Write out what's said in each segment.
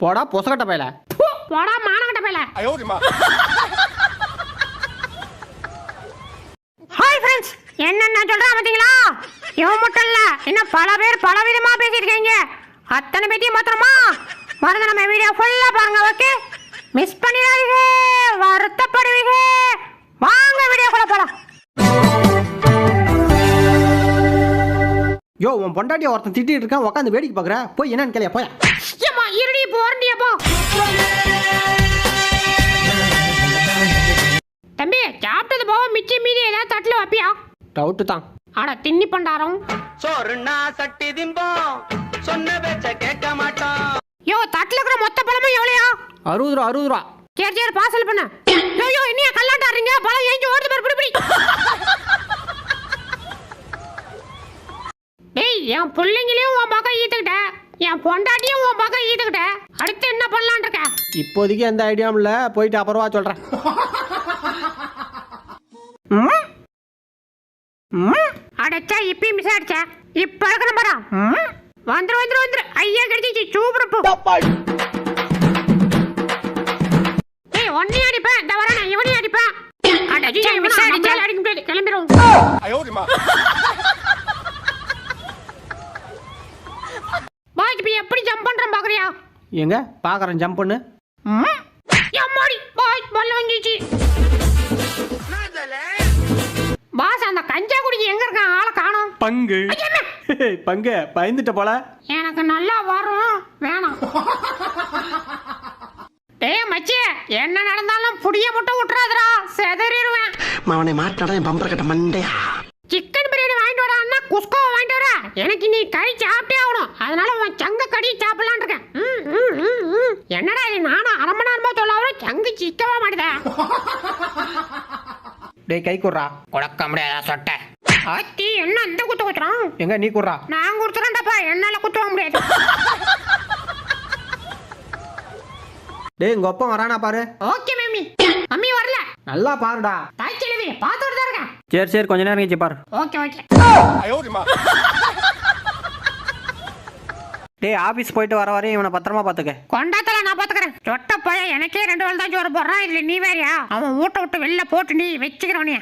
போடா பொசகட்ட பையல. போடா மானகட்ட பையல. ஹாய் ஃப்ரெண்ட்ஸ் என்னென்ன சொல்றா பாத்தீங்களா இவன் மட்டும் இல்ல. இன்னும் பல பேர் பல விதமா பேசிருக்கீங்க அத்தனை பேட்டியும் மாத்திரமா மறந்து நம்ம வீடியோ ஃபுல்லா பாருங்க ஓகே மிஸ் பண்ணிடாதீங்க. வருத்தப்படுவீங்க. வா யோ உன் பொண்டாட்டிய ஒருத்தன் திட்டிட்டு இருக்கான் உட்காந்து வேடிக்கை பார்க்குற. போய் என்னன்னு கேளியா போய். ஏம்மா இருடி போறண்டியப்பா தம்பி சாப்பிட்டது போக மிச்சம் மீதி ஏதாவது தட்டுல வைப்பியா? டவுட்டு தான். அட தின்னி பண்டாரம். சோறுனா சட்டி திம்போம். சொன்ன பேச்ச கேட்க மாட்டோம். யோ தட்டுல இருக்கிற மொத்த பழமும் எவ்வளோயா? அறுபது ரூபா அறுபது ரூபா. சரி சரி பார்சல் பண்ண. யோ யோ என்னையா கல்லாட்டாடுறீங்க பழம் ஏஞ்சி ஓடுது பாரு பிடி. டேய் என் பிள்ளைங்களையும் உன் பக்கம் ஈத்துக்கிட்ட. என் பொண்டாட்டியும் உன் பக்கம் ஈத்துக்கிட்ட. அடுத்து என்ன பண்ணலான் இருக்க? இப்போதைக்கு எந்த ஐடியாவும் இல்லை. போயிட்டு அப்புறமா சொல்கிறேன்? அடைச்சா இப்பயும் மிஸ் ஆயிடுச்சா? இப்ப இருக்கிற பாரா வந்துரு வந்துரு வந்துரு. ஐயா கிடைச்சிச்சு சூப்பர் பூ. ஏய் ஒன்னையும் அடிப்பேன். இந்த வரேன் இவனையும் அடிப்பேன். அட ஐயோ மிஸ் ஆயிடுச்சா? அடிக்க முடியாது. கிளம்பிரும். திருப்பி எப்படி ஜம்ப் பண்றேன் பாக்குறியா? எங்க? பாக்குறேன் ஜம்ப் பண்ணு. எம்மாடி பாய் பல்ல வந்துச்சு பாஸ் அந்த கஞ்சா குடிக்கு எங்க இருக்கான்? ஆளை காணும். பங்கு. பங்கு பயந்துட்ட போல. எனக்கு நல்லா வரும். வேணாம். டேய் மச்சி என்ன நடந்தாலும் புடிய முட்டை விட்டுறாதடா செதறிடுவேன். அவனை மாட்டாடா என் பம்பர கட்ட மண்டையா? டேய் கை குடுறா. கொடுக்க முடியாத சொட்டை. ஆத்தி என்ன அந்த குத்து குத்துறான் எங்க நீ குடுறா. நான் குடுத்துறேன் குடுத்துறேன்டாப்பா என்னால குத்துற முடியாது. டேய் உங்க அப்பா வரானா பாரு. Okay mummy. மம்மி வரல. நல்லா பாருடா. தாய் கிழவி பாத்துட்டு தான் இருக்கேன். சரி சரி கொஞ்ச நேரம் கழிச்சு பாரு. Okay okay. டேய் ஆபீஸ் போயிட்டு வர வரையும் இவனை பத்திரமா பாத்துக்க. கொண்டாத்தல நான் பாத்துக்கிறேன். சொட்ட போய எனக்கே ரெண்டு வேலை தான் சோறு போடுறான் இதுல நீ வேறியா? அவன் ஊட்ட விட்டு வெளில போட்டு நீ வச்சுக்கிறவனே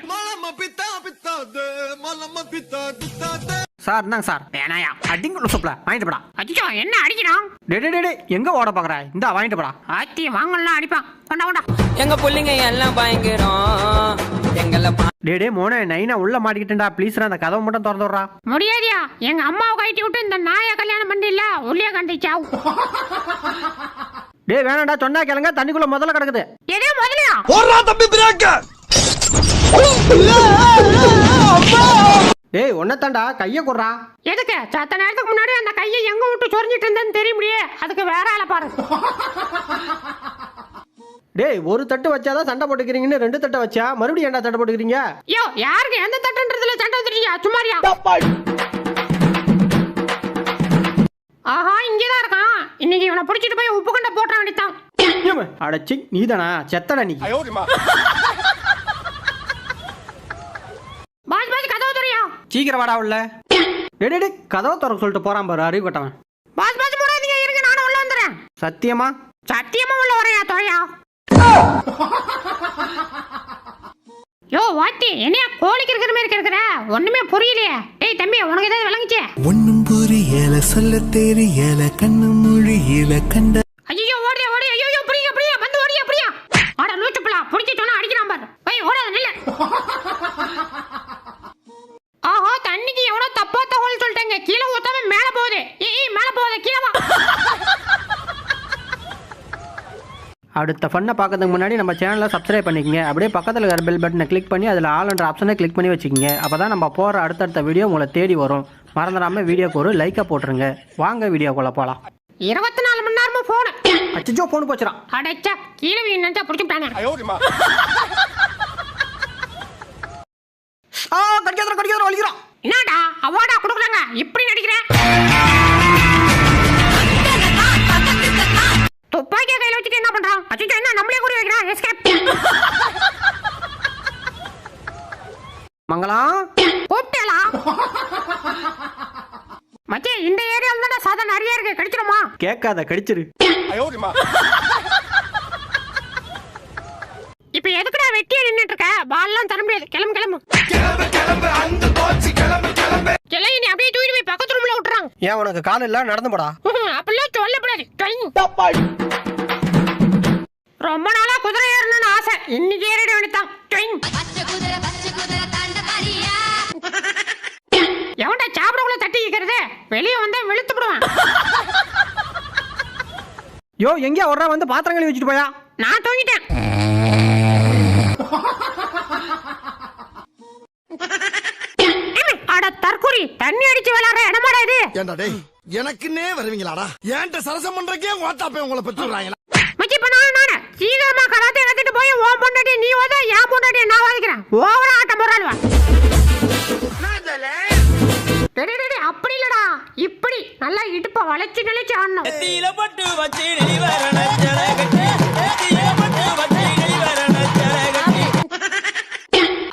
சார் இந்தாங்க சார். வேணாயா? அடிங்க சூப்ல வாங்கிட்டு போடா. அச்சோ என்ன அடிக்கிறான்? டே டே டே, எங்க ஓட பாக்குற? இந்தா வாங்கிட்டு போடா. ஆத்தி வாங்கலாம் அடிப்பான். கொண்டா கொண்டா. எங்க புள்ளைங்க எல்லாம் பயங்கரம். எங்களை டே டே மோனே நைனா உள்ள மாட்டிக்கிட்டேன்டா ப்ளீஸ்ரா அந்த கதவை மட்டும் திறந்து விட்றா. முடியாதியா? எங்க அம்மாவை கட்டி விட்டு இந்த நாயை உள்ளே கண்டிச்சாவு டேய் வேணாம்டா சொன்னா கேளுங்க தண்ணிக்குள்ள முதல்ல கிடக்குது. எதே முதலியா டேய் ஒன்னத்தாண்டா கைய குடுறா. எதுக்கு? சத்த நேரத்துக்கு முன்னாடி அந்த கையை எங்க விட்டு சொரிஞ்சிட்டு இருந்தேன்னு தெரிய முடியே அதுக்கு வேற ஆளை பாரு. டேய் ஒரு தட்டு வச்சாதான் சண்டை போட்டுக்கிறீங்கன்னு ரெண்டு தட்டை வச்சா? மறுபடியும் ஏன்டா சண்டை போட்டுக்கிறீங்க? யோ யாருக்கு எந்த தட்டுன்றதுல சண்டை வந்துருச்சியா சும்மாரியா? ஆஹா இங்கேதான் இருக்கான். இன்னைக்கு இவனை பிடிச்சிட்டு போய் உப்பு கண்ட போட்டுற வேண்டியதான் அடச்சி நீதானா? செத்தடா நீ. பாஜ் பாஜ் கதவு தெரியா சீக்கிரம் வாடா உள்ள. டேடே கதவு திறக்க சொல்லிட்டு போறான் பாரு அறிவு கட்டவன். பாஜ் பாஜ் போடாதீங்க இருங்க நானும் உள்ள வந்துறேன். சத்தியமா? சத்தியமா உள்ள வரையா தோழியா? யோ வாத்தி என்னையா கோழிக்கு இருக்கிற மாதிரி இருக்கிற ஒண்ணுமே புரியலையே. டேய் தம்பி உனக்கு ஏதாவது விளங்குச்சே? ஒன்னும் புரியல சொல்ல தெரியல கண்ணு மொழியில கண்ட ஐயோ ஓடியா ஓடியா ஐயோ புரியுங்க புரியா வந்து ஓடியா புரியா ஆட லூச்சு பிள்ளா புடிச்சு சொன்னா அடிக்கிறான் பாரு போய் ஓடாத நில்ல ஆஹா தண்ணிக்கு எவனோ தப்பா தகவல் சொல்லிட்டாங்க கீழே ஊத்தாம மேல போகுது ஏய் ஏய், மேல போகுது கீழே வா அடுத்த ஃபன்னை பார்க்கறதுக்கு முன்னாடி நம்ம சேனலை சப்ஸ்கிரைப் பண்ணிக்கங்க. அப்படியே பக்கத்தில் இருக்கிற பெல் பட்டனை கிளிக் பண்ணி அதில் ஆல்ன்ற ஆப்ஷனை கிளிக் பண்ணி வச்சுக்கோங்க. அப்போ தான் நம்ம போகிற அடுத்தடுத்த வீடியோ உங்களை தேடி வரும். மறந்துடாமல் வீடியோக்கு ஒரு லைக்கை போட்டுருங்க. வாங்க வீடியோக்குள்ளே போகலாம் இருபத்தி நாலு மணி நேரமும் ஃபோனு அச்சோ ஃபோன் போச்சுடா. அடைச்சா கீழே வீணா பிடிச்சிட்டானே ஆ கடிக்காதான் கடிக்காதான் வலிக்கிறான் என்னடா அவார்டா கொடுக்குறாங்க இப்படி நடிக்கிறேன் துப்பாக்கிய கையில வச்சுட்டு என்ன பண்றான்? அச்சுச்சோ என்ன நம்மளே குறி வைக்கிறான்? எஸ்கேப் மங்களம் கூப்பிட்டேலா மச்சி இந்த ஏரியாவில் தானே சாதம் நிறைய இருக்கு. கடிச்சிருமா? கேட்காத கடிச்சிரு. இப்ப எதுக்குடா வெட்டியா நின்னுட்டு இருக்க பால்லாம் தர முடியாது. கிளம்பு கிளம்பு. கிளம்பு நீ அப்படியே தூக்கிட்டு போய் பக்கத்து ரூம்ல விட்டுறாங்க ஏன் உனக்கு கால் இல்ல? நடந்து போடா. ரொம்ப நாளா குதிரை ஏறணும்னு ஆசை. இன்னைக்கு ஏறிட வேண்டியதான் டொய்ங். பச்சை குதிரை பச்சை குதிரை தாண்ட பாரியா எவன்டா சாப்பிடக்குள்ள தட்டி வைக்கிறது வெளியே வந்தா வெளுத்து விடுவான் யோ எங்கேயா ஒரு வந்து பாத்திரம் கழுவி வச்சுட்டு போயா? நான் தூங்கிட்டேன். அட தற்குறி தண்ணி அடிச்சு விளையாடுற இடமாடா இது? ஏண்டா டேய்? எனக்குன்னே வருவீங்களாடா? ஏன்ட்ட சரசம் பண்றக்கே ஓட்டாப்பே உங்களை பெற்று விடுறாங்களா மச்சி இப்ப நான் நானே சீக்கிரமா கராத்தே கத்துட்டு போய் ஓம் பொண்டாட்டி நீ ஓத என் பொண்டாட்டி நான் வாதிக்கிறேன் ஓவரா ஆட்டம் போறாளுவா அப்படி இல்லடா. இப்படி நல்லா இடுப்ப வளைச்சு நிலைச்சு ஆடணும். தீல பட்டு வச்சு நீ வரண ஜலகட்டி தீல பட்டு வச்சு நீ வரண ஜலகட்டி.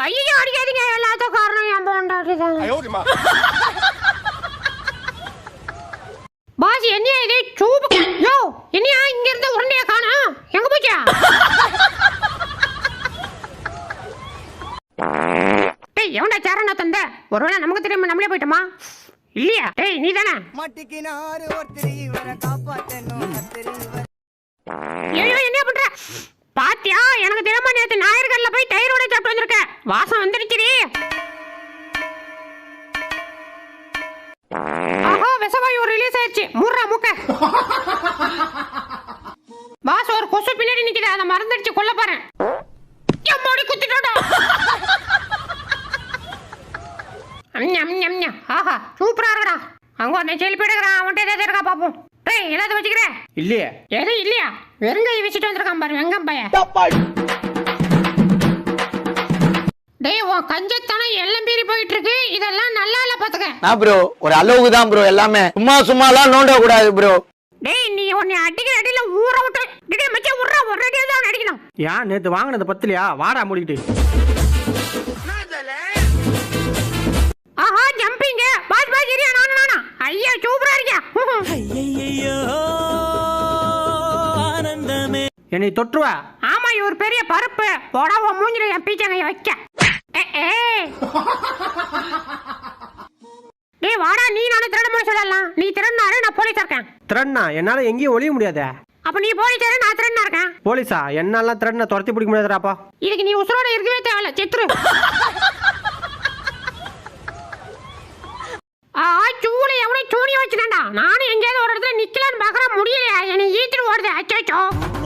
ஐயோ அடிக்காதீங்க. எல்லாத்துக்கும் காரணம் என் பொண்டாட்டி தான் இல்லையா? டேய் நீ தானே ஐயோ என்ன பண்ற? பாத்தியா? எனக்கு தெரியாம நேத்து ஞாயிறுகள்ல போய் தயிரோட சாப்பிட்டு வந்திருக்க வாசம் வந்துருச்சுடி ஆஹா விஷவாயு ரிலீஸ் ஆயிடுச்சு. மூர்ரா வச்சுக்கிறேன் இல்லையே? எதுவும் இல்லையா? வெறுங்கை வச்சுட்டு வந்திருக்கான் பாரு வெங்கம் பையன் டேய் உன் கஞ்சத்தனம் எல்லாம் பீறி போயிட்டு இருக்கு இதெல்லாம் நல்லா இல்ல பாத்துக்க. நான் ப்ரோ ஒரு அளவுக்கு தான் ப்ரோ எல்லாமே. சும்மா சும்மாலாம் நோண்ட கூடாது ப்ரோ டேய் நீ உன்னை அடிக்கிற அடியில ஊற விட்டு டேய் மச்சான் உர்றா ஒரு அடியா தான் அடிக்கணும். ஏன் நேத்து வாங்கினது பத்திலையா? வாடா மூடிக்கிட்டு. ஐயா சூப்பரா இருக்கியா ஐயையோ ஆனந்தமே. என்னை தொற்றுவ? ஆமா இவர் பெரிய பருப்பு. போடா உன் மூஞ்சில என் பீச்சங்கைய வைக்க. டேய் வாடா நீ நானும் திருடமோ சொல்லலாம். நீ திருடினாரு நான் போலீஸா இருக்கேன். திறன்னா என்னால எங்கேயும் ஒளிய முடியாதே. அப்ப நீ போலீஸாரு நான் திருடனா இருக்கேன்? போலீஸா? என்னாலாம் திறனை துரத்தி பிடிக்க முடியாதுடாப்பா இதுக்கு நீ உசுரோட இருக்கவே தேவையில்ல செத்துரு ஆ சூளை எவ்வளோ சூனிய வச்சுதான்டா நானும் எங்கேயாவது ஒரு இடத்துல நிக்கலான்னு பார்க்கறேன் முடியலையா? என்னை ஈத்துட்டு ஓடுது. அச்சோ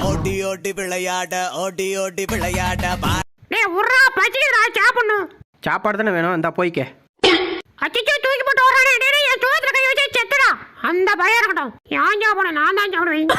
ஓடி ஓடி விளையாட ஓடி ஓடி விளையாட பா டேய் உர்றா பச்சிக்கிறா சாப்பிடணும். சாப்பாடு தானே வேணும்? இந்தா போய்க்க. அச்சோ தூக்கி போட்டு ஓடுறானே. டேய், என் சோத்துல கை வச்சு செத்துடா. அந்த பயம் இருக்கட்டும். ஏன் சாப்பிடணும்? நான் தான் சாப்பிடுவேன்.